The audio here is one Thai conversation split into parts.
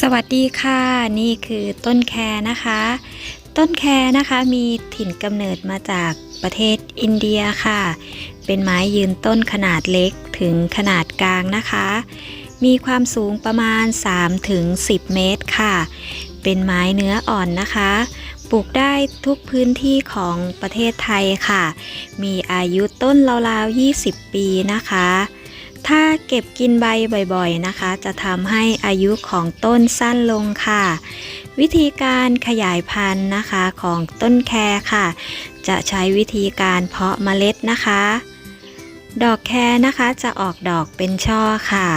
สวัสดีค่ะ นี่คือต้นแคนะคะ ต้นแคนะคะมีถิ่นกำเนิดมาจากประเทศอินเดียค่ะ เป็นไม้ยืนต้นขนาดเล็กถึงขนาดกลางนะคะ มีความสูงประมาณ 3-10เมตรค่ะ เป็นไม้เนื้ออ่อนนะคะ ปลูกได้ทุกพื้นที่ของประเทศไทยค่ะ มีอายุต้นราวๆ 20 ปีนะคะ ถ้าเก็บกินใบบ่อยๆนะคะ จะทำให้อายุของต้นสั้นลงค่ะ วิธีการขยายพันธุ์นะคะของต้นแครค่ะ จะใช้วิธีการเพาะเมล็ดนะคะ ดอกแครนะคะจะออกดอกเป็นช่อค่ะ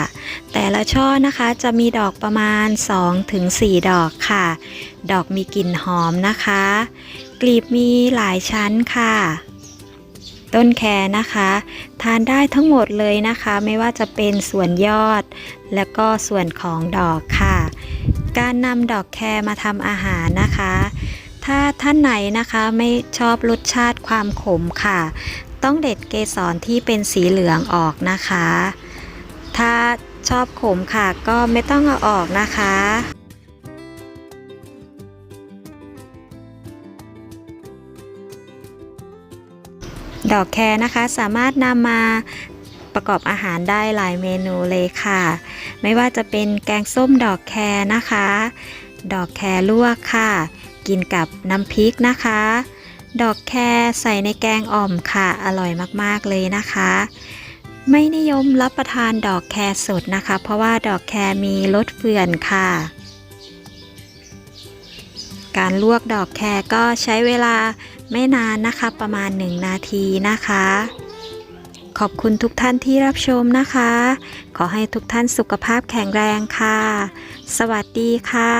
แต่ละช่อนะคะจะมีดอกประมาณ 2-4 ดอกค่ะ ดอกมีกลิ่นหอมนะคะ กลีบมีหลายชั้นค่ะ ต้นแครนะคะ ทานได้ทั้งหมดเลยนะคะ ไม่ว่าจะเป็นส่วนยอด และก็ส่วนของดอกค่ะ การนำดอกแครมาทำอาหารนะคะ ถ้าท่านไหนนะคะไม่ชอบรสชาติความขมค่ะ ต้องเด็ดเกสรที่เป็นสีเหลืองออกนะคะ ถ้าชอบขมค่ะก็ไม่ต้องเอาออกนะคะ ดอกแครนะคะสามารถนำมาประกอบอาหารได้หลายเมนูเลยค่ะ ไม่ว่าจะเป็นแกงส้มดอกแครนะคะ ดอกแครลวกค่ะ กินกับน้ำพริกนะคะ ดอกแครใส่ในแกงอ่อมค่ะ อร่อยมากๆเลยนะคะ ไม่นิยมรับประทานดอกแครสดนะคะ เพราะว่าดอกแครมีรสเฟื่อนค่ะ การลวกดอกแครก็ใช้เวลาไม่นานนะคะประมาณ 1 นาทีนะคะ ขอบคุณทุกท่านที่รับชมนะคะ ขอให้ทุกท่านสุขภาพแข็งแรงค่ะ สวัสดีค่ะ